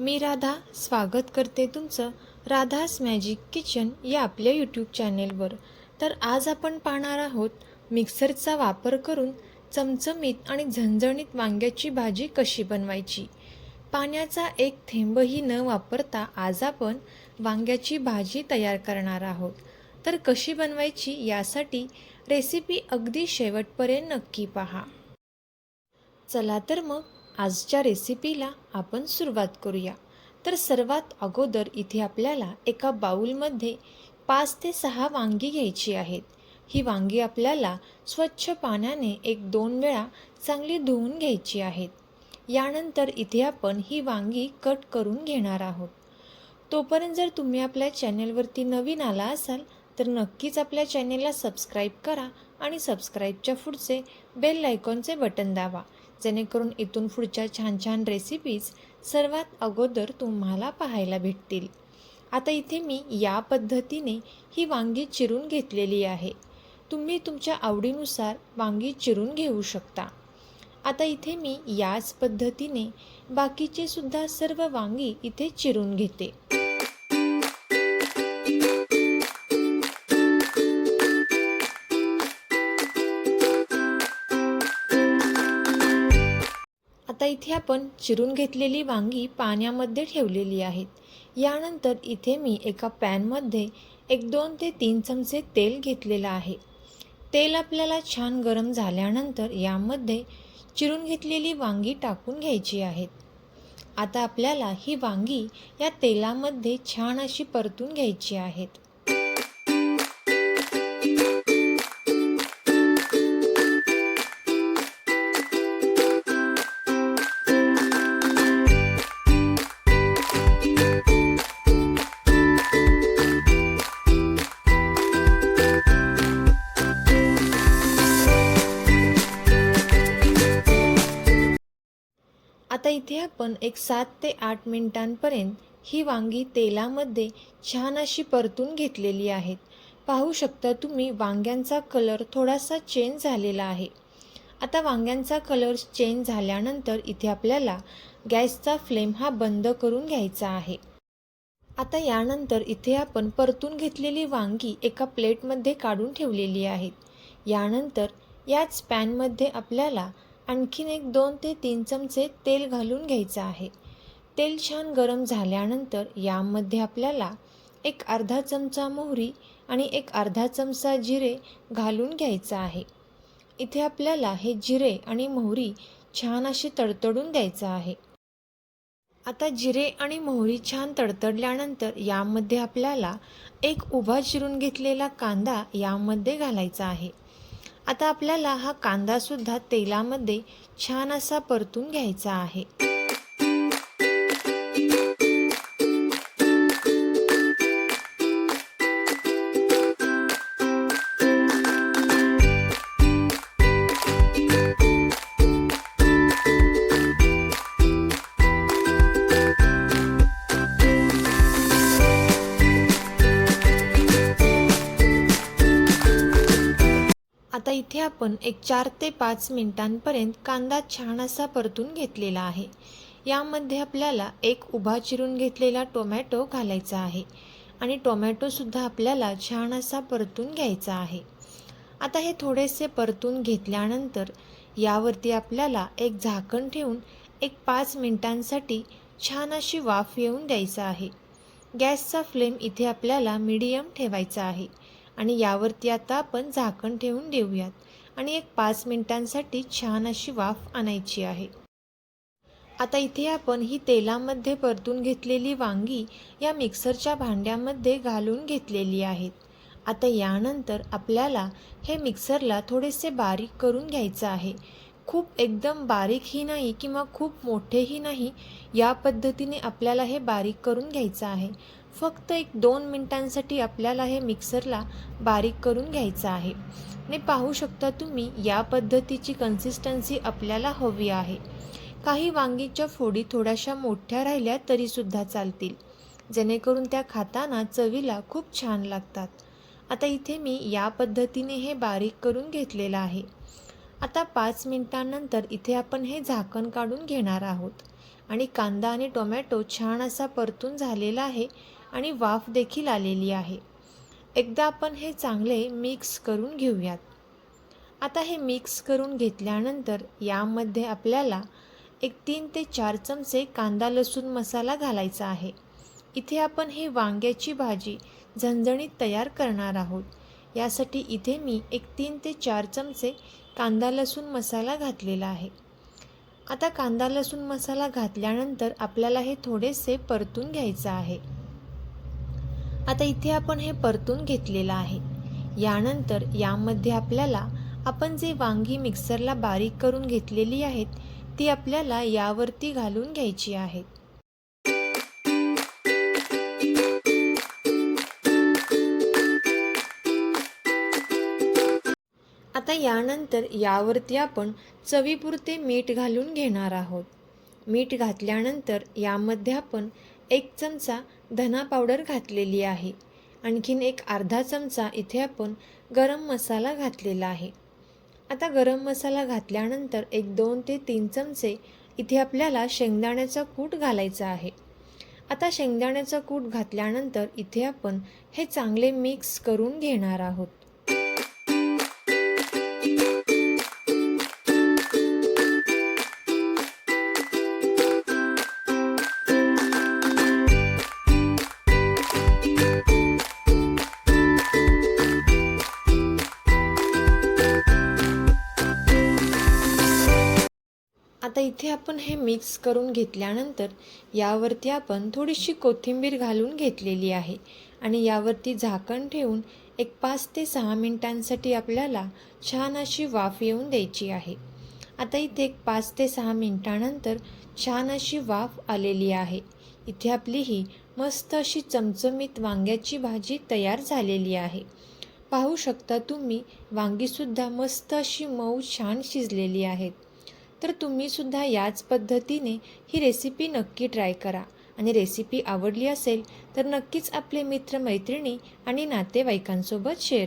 मी राधा स्वागत करते तुमचं राधास मॅजिक किचन या आपल्या यूट्यूब चॅनेलवर तर आज आपण पाहणार आहोत मिक्सरचा वापर करून चमचमीत आणि झणझणीत वांग्याची भाजी कशी बनवायची. पाण्याचा एक थेंबही न वापरता आज आपण वांग्याची भाजी तयार करणार आहोत. तर कशी बनवायची यासाठी रेसिपी अगदी शेवटपर्यंत नक्की पहा. चला तर मग आजच्या रेसिपीला आपण सुरुवात करूया. तर सर्वात अगोदर इथे आपल्याला एका बाऊलमध्ये पाच ते सहा वांगी घ्यायची आहेत. ही वांगी आपल्याला स्वच्छ पाण्याने एक दोन वेळा चांगली धुवून घ्यायची आहेत. यानंतर इथे आपण ही वांगी कट करून घेणार आहोत. तोपर्यंत जर तुम्ही आपल्या चॅनेलवरती नवीन आला असाल तर नक्कीच आपल्या चॅनेलला सबस्क्राईब करा आणि सबस्क्राईबच्या पुढचे बेल आयकॉनचे बटन दाबा. जेणेकरून इथून पुढच्या छान छान रेसिपीज सर्वात अगोदर तुम्हाला पाहायला भेटतील. आता इथे मी या पद्धतीने ही वांगी चिरून घेतलेली आहे. तुम्ही तुमच्या आवडीनुसार वांगी चिरून घेऊ शकता. आता इथे मी याच पद्धतीने बाकीचे सुद्धा सर्व वांगी इथे चिरून घेते. इथे आपण चिरून घेतलेली वांगी पाण्यामध्ये ठेवलेली आहेत. यानंतर इथे मी एका पॅनमध्ये एक दोन ते तीन चमचे तेल घेतलेलं आहे. तेल आपल्याला छान गरम झाल्यानंतर यामध्ये चिरून घेतलेली वांगी टाकून घ्यायची आहेत. आता आपल्याला ही वांगी या तेलामध्ये छान अशी परतून घ्यायची आहेत. आता इथे आपण एक सात ते आठ मिनिटांपर्यंत ही वांगी तेलामध्ये छान अशी परतून घेतलेली आहेत. पाहू शकता तुम्ही वांग्यांचा कलर थोडासा चेंज झालेला आहे. आता वांग्यांचा कलर चेंज झाल्यानंतर इथे आपल्याला गॅसचा फ्लेम हा बंद करून घ्यायचा आहे. आता यानंतर इथे आपण परतून घेतलेली वांगी एका प्लेटमध्ये काढून ठेवलेली आहेत. यानंतर याच पॅनमध्ये आपल्याला आणखीन एक दोन ते तीन चमचे तेल घालून घ्यायचं आहे. तेल छान गरम झाल्यानंतर यामध्ये आपल्याला एक अर्धा चमचा मोहरी आणि एक अर्धा चमचा जिरे घालून घ्यायचं आहे. इथे आपल्याला हे जिरे आणि मोहरी छान अशी तडतडून द्यायचं आहे. आता जिरे आणि मोहरी छान तडतडल्यानंतर यामध्ये आपल्याला एक उभा चिरून घेतलेला कांदा यामध्ये घालायचा आहे. आता आपल्याला हा कांदासुद्धा तेलामध्ये छान असा परतून घ्यायचा आहे. आपण एक चार ते पाच मिनिटांपर्यंत कांदा छान असा परतून घेतलेला आहे. यामध्ये आपल्याला एक उभा चिरून घेतलेला टोमॅटो घालायचा आहे आणि टोमॅटोसुद्धा आपल्याला छान असा परतून घ्यायचा आहे. आता हे थोडेसे परतून घेतल्यानंतर यावरती आपल्याला एक झाकण ठेवून एक पाच मिनिटांसाठी छान अशी वाफ येऊन द्यायचा आहे. गॅसचा फ्लेम इथे आपल्याला मीडियम ठेवायचा आहे आणि यावरती आता आपण झाकण ठेवून देऊयात. आणि एक पाच मिनिटांसाठी छान अशी वाफ आणायची आहे. आता इथे आपण ही तेलामध्ये परतून घेतलेली वांगी या मिक्सरच्या भांड्यामध्ये घालून घेतलेली आहेत. आता यानंतर आपल्याला हे मिक्सरला थोडेसे बारीक करून घ्यायचं आहे. खूप एकदम बारीकही नाही किंवा खूप मोठेही नाही या पद्धतीने आपल्याला हे बारीक करून घ्यायचं आहे. फक्त एक दोन मिनटांसाठी आपल्याला हे मिक्सरला बारीक करून घ्यायचं आहे. ने पाहू शकता तुम्ही या पद्धतीची कन्सिस्टन्सी आपल्याला हवी आहे. काही वांगीच्या फोडी थोड्याशा मोठ्या राहिल्या तरीसुद्धा चालतील. जेणेकरून त्या खाताना चवीला खूप छान लागतात. आता इथे मी या पद्धतीने हे बारीक करून घेतलेलं आहे. आता पाच मिनटांनंतर इथे आपण हे झाकण काढून घेणार आहोत. आणि कांदा आणि टोमॅटो छान असा परतून झालेला आहे. आणि वाफ देखील आलेली आहे. एकदा आपण हे चांगले मिक्स करून घेऊयात. आता हे मिक्स करून घेतल्यानंतर यामध्ये आपल्याला एक तीन ते चार चमचे कांदा लसूण मसाला घालायचा आहे. इथे आपण हे वांग्याची भाजी झणझणीत तयार करणार आहोत. यासाठी इथे मी एक तीन ते चार चमचे कांदा लसूण मसाला घातलेला आहे. आता कांदा लसूण मसाला घातल्यानंतर आपल्याला हे थोडेसे परतून घ्यायचं आहे. आता इथे आपण हे परतून घेतलेलं आहे. यानंतर यामध्ये आपल्याला आपण जे वांगी मिक्सरला बारीक करून घेतलेली आहेत ती आपल्याला यावरती घालून घ्यायची आहेत आता यानंतर यावरती आपण चवीपुरते मीठ घालून घेणार आहोत. मीठ घातल्यानंतर यामध्ये आपण एक चमचा धना पावडर घातलेली आहे. आणखीन एक अर्धा चमचा इथे आपण गरम मसाला घातलेला आहे. आता गरम मसाला घातल्यानंतर एक दोन ते तीन चमचे इथे आपल्याला शेंगदाण्याचा कूट घालायचा आहे. आता शेंगदाण्याचा कूट घातल्यानंतर इथे आपण हे चांगले मिक्स करून घेणार आहोत. आता इथे आपण हे मिक्स करून घेतल्यानंतर यावरती आपण थोडीशी कोथिंबीर घालून घेतलेली आहे. आणि यावरती झाकण ठेवून एक पाच ते सहा मिनिटांसाठी आपल्याला छान अशी वाफ येऊन द्यायची आहे. आता इथे एक पाच ते सहा मिनिटानंतर छान अशी वाफ आलेली आहे. इथे आपली ही मस्त अशी चमचमीत वांग्याची भाजी तयार झालेली आहे. पाहू शकता तुम्ही वांगीसुद्धा मस्त अशी मऊ छान शिजलेली आहेत. तर तुम्हीसुद्धा याच पद्धतीने ही रेसिपी नक्की ट्राय करा. आणि रेसिपी आवडली असेल तर नक्कीच आपले मित्रमैत्रिणी आणि नातेवाईकांसोबत शेअर